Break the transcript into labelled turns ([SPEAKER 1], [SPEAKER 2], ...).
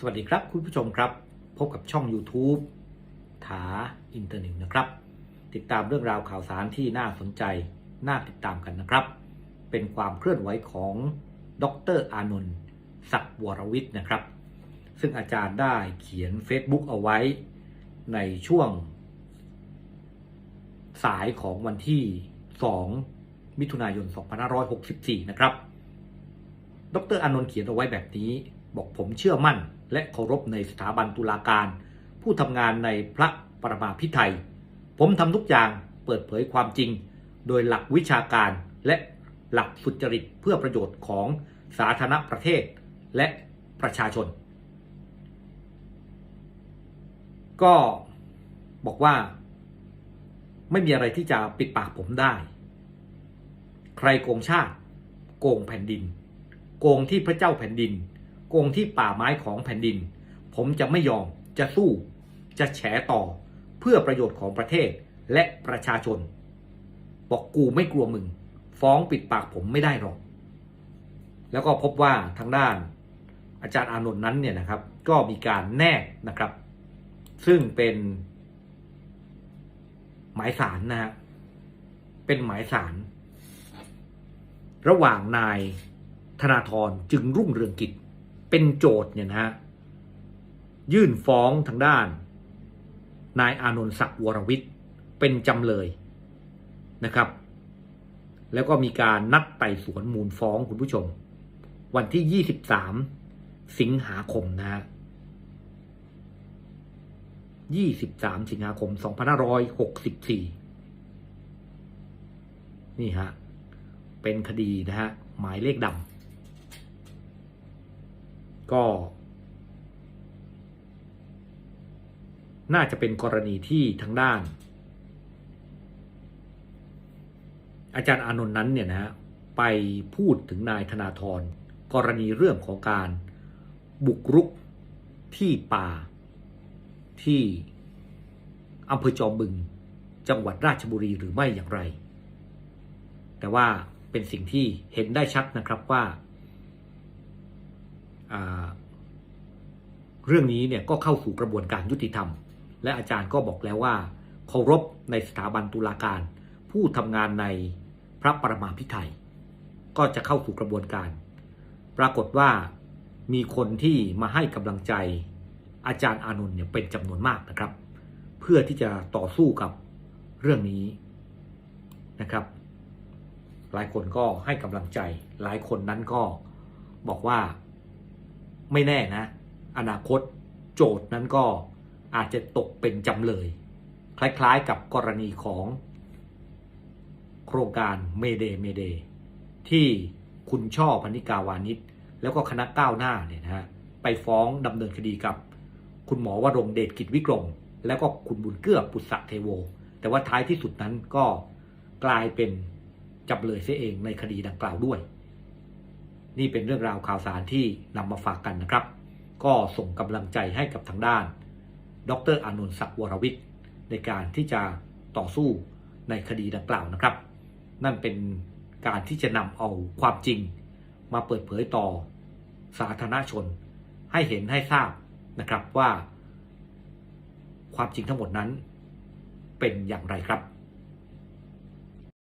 [SPEAKER 1] สวัสดีครับคุณผู้ชมครับ พบกับช่อง YouTube ถาอินเตอร์เน็ตนะครับ ติดตามเรื่องราวข่าวสารที่น่าสนใจ น่าติดตามกันนะครับ เป็นความเคลื่อนไหวของดรอานนท์ศักดิ์วรวิทย์นะครับ ซึ่งอาจารย์ได้เขียน Facebook เอาไว้ในช่วง สายของวันที่ 2 มิถุนายน 2564 นะครับ ดรอานนท์เขียนเอาไว้แบบนี้ บอกผมเชื่อมั่น และเคารพในสถาบันตุลาการ ผู้ทำงานในพระปรมาภิไธยผมทำทุกอย่างเปิดเผยความจริง โดยหลักวิชาการและหลักสุจริตเพื่อประโยชน์ของสาธารณประเทศและประชาชน ก็บอกว่า ไม่มีอะไรที่จะปิดปากผมได้ ใครโกงชาติ โกงแผ่นดิน โกงที่พระเจ้าแผ่นดิน โกงที่ป่าไม้ของแผ่นดิน ผมจะไม่ยอมจะสู้ จะแฉต่อเพื่อประโยชน์ของประเทศและประชาชน บอกกูไม่กลัวมึง ฟ้องปิดปากผมไม่ได้หรอก แล้วก็พบว่าทางด้าน อาจารย์อานนท์นั้นเนี่ยนะครับ ก็มีการแนบนะครับ ซึ่งเป็นหมายสารนะฮะเป็นหมายสาร ระหว่างนายธนาธรจึงรุ่งเรืองกิจ เป็นโจทย์เนี่ยนะฮะยื่นฟ้องทางด้าน นายอานนท์ศักดิ์วรวิทย์เป็นจำเลยนะครับ แล้วก็มีการนัดไต่สวนมูลฟ้องคุณผู้ชม วันที่ 23 สิงหาคมนะฮะ23 สิงหาคม 2564 นี่ฮะ เป็นคดีนะฮะ หมายเลขดำ ก็ น่าจะเป็นกรณีที่ทางด้าน อาจารย์อานนท์นั้นเนี่ยนะฮะไปพูดถึงนายธนาธรกรณีเรื่องของการบุกรุกที่ป่าที่อำเภอจอมบึง จังหวัดราชบุรีหรือไม่อย่างไร แต่ว่าเป็นสิ่งที่เห็นได้ชัดนะครับว่า เรื่องนี้เนี่ยก็เข้าสู่กระบวนการยุติธรรม และอาจารย์ก็บอกแล้วว่าเคารพในสถาบันตุลาการ ผู้ทำงานในพระปรมาภิไธยก็จะเข้าสู่กระบวนการ ปรากฏว่ามีคนที่มาให้กำลังใจอาจารย์อานนท์เนี่ยเป็นจำนวนมากนะครับ เพื่อที่จะต่อสู้กับเรื่องนี้นะครับ หลายคนก็ให้กำลังใจ หลายคนนั้นก็บอกว่า ไม่แน่นะ อนาคตโจทย์นั้นก็อาจจะตกเป็นจำเลย คล้ายๆกับกรณีของ โครงการเมเดเมเดที่คุณช่อพนิกาวานิชแล้วก็คณะก้าวหน้าเนี่ยนะฮะไปฟ้องดำเนินคดีกับ คุณหมอวรงเดชกิจวิกรม แล้วก็คุณบุญเกื้อปุษะเทโว แต่ว่าท้ายที่สุดนั้นก็กลายเป็นจำเลยเสียเองในคดีดังกล่าวด้วย นี่เป็นเรื่องราวข่าวสารที่นำมาฝากกันนะครับ ก็ส่งกำลังใจให้กับทางด้าน ดรอานนท์ศักดิ์วรวิทย์ ในการที่จะต่อสู้ในคดีดังกล่าวนะครับ นั่นเป็นการที่จะนำเอาความจริง มาเปิดเผยต่อสาธารณชน ให้เห็นให้ทราบนะครับว่า ความจริงทั้งหมดนั้นเป็นอย่างไรครับ